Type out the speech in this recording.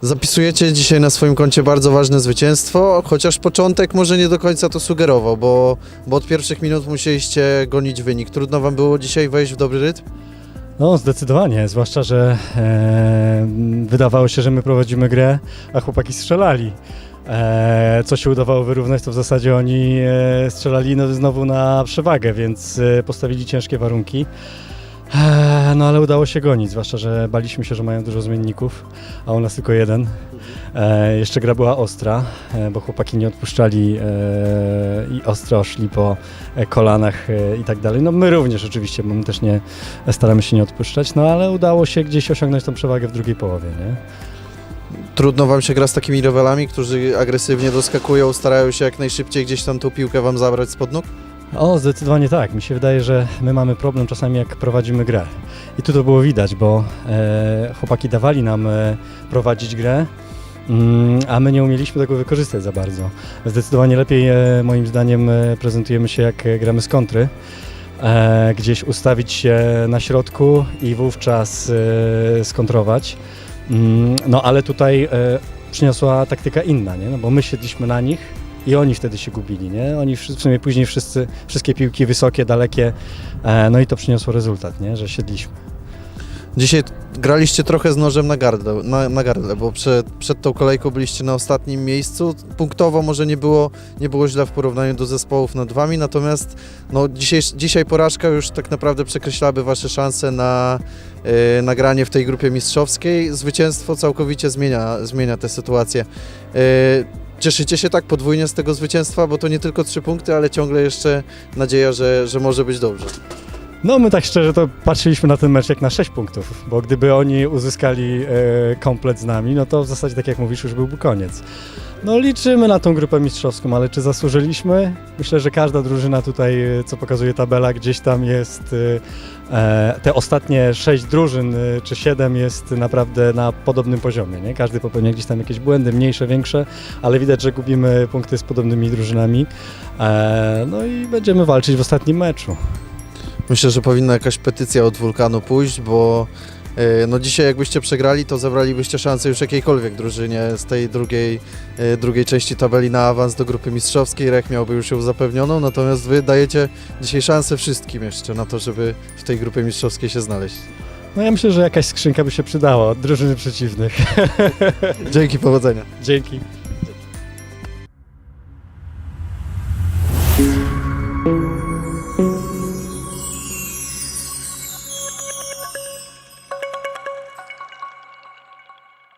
Zapisujecie dzisiaj na swoim koncie bardzo ważne zwycięstwo, chociaż początek może nie do końca to sugerował, bo, bo od pierwszych minut musieliście gonić wynik. Trudno wam było dzisiaj wejść w dobry rytm? No, zdecydowanie, zwłaszcza, że e, wydawało się, że my prowadzimy grę, a chłopaki strzelali. E, co się udawało wyrównać, to w zasadzie oni e, strzelali no, znowu na przewagę, więc e, postawili ciężkie warunki. No ale udało się gonić, zwłaszcza, że baliśmy się, że mają dużo zmienników, a u nas tylko jeden. Jeszcze gra była ostra, bo chłopaki nie odpuszczali i ostro szli po kolanach e, i tak dalej. No my również oczywiście, bo my też nie staramy się nie odpuszczać, no ale udało się gdzieś osiągnąć tą przewagę w drugiej połowie, nie? Trudno wam się gra z takimi rywalami, którzy agresywnie doskakują, starają się jak najszybciej gdzieś tam tą piłkę wam zabrać spod nóg? O, zdecydowanie tak. Mi się wydaje, że my mamy problem czasami jak prowadzimy grę. I tu to było widać, bo e, chłopaki dawali nam e, prowadzić grę, mm, a my nie umieliśmy tego wykorzystać za bardzo. Zdecydowanie lepiej, e, moim zdaniem, e, prezentujemy się jak e, gramy z kontry. E, gdzieś ustawić się na środku i wówczas e, skontrować. Mm, no ale tutaj e, przyniosła taktyka inna, nie? No, bo my siedliśmy na nich, i oni wtedy się gubili, nie? Oni w sumie później wszyscy, wszystkie piłki wysokie, dalekie, e, no i to przyniosło rezultat, nie? Że siedliśmy. Dzisiaj graliście trochę z nożem na gardle, na, na gardle bo przed, przed tą kolejką byliście na ostatnim miejscu. Punktowo może nie było, nie było źle w porównaniu do zespołów nad wami, natomiast no, dzisiaj, dzisiaj porażka już tak naprawdę przekreślałaby wasze szanse na e, nagranie w tej grupie mistrzowskiej. Zwycięstwo całkowicie zmienia, zmienia tę sytuację. E, Cieszycie się tak podwójnie z tego zwycięstwa, bo to nie tylko trzy punkty, ale ciągle jeszcze nadzieja, że, że może być dobrze. No my tak szczerze to patrzyliśmy na ten mecz jak na 6 punktów, bo gdyby oni uzyskali e, komplet z nami, no to w zasadzie tak jak mówisz już byłby koniec. No liczymy na tą grupę mistrzowską, ale czy zasłużyliśmy? Myślę, że każda drużyna tutaj, e, co pokazuje tabela, gdzieś tam jest, e, e, te ostatnie 6 drużyn e, czy 7 jest naprawdę na podobnym poziomie, nie? Każdy popełnia gdzieś tam jakieś błędy, mniejsze, większe, ale widać, że gubimy punkty z podobnymi drużynami. E, no i będziemy walczyć w ostatnim meczu. Myślę, że powinna jakaś petycja od wulkanu pójść, bo e, no dzisiaj jakbyście przegrali, to zabralibyście szansę już jakiejkolwiek drużynie z tej drugiej, e, drugiej części tabeli na awans do grupy mistrzowskiej. Rech miałby już ją zapewnioną, natomiast wy dajecie dzisiaj szansę wszystkim jeszcze na to, żeby w tej grupie mistrzowskiej się znaleźć. No ja myślę, że jakaś skrzynka by się przydała od drużyny przeciwnych. Dzięki, powodzenia. Dzięki.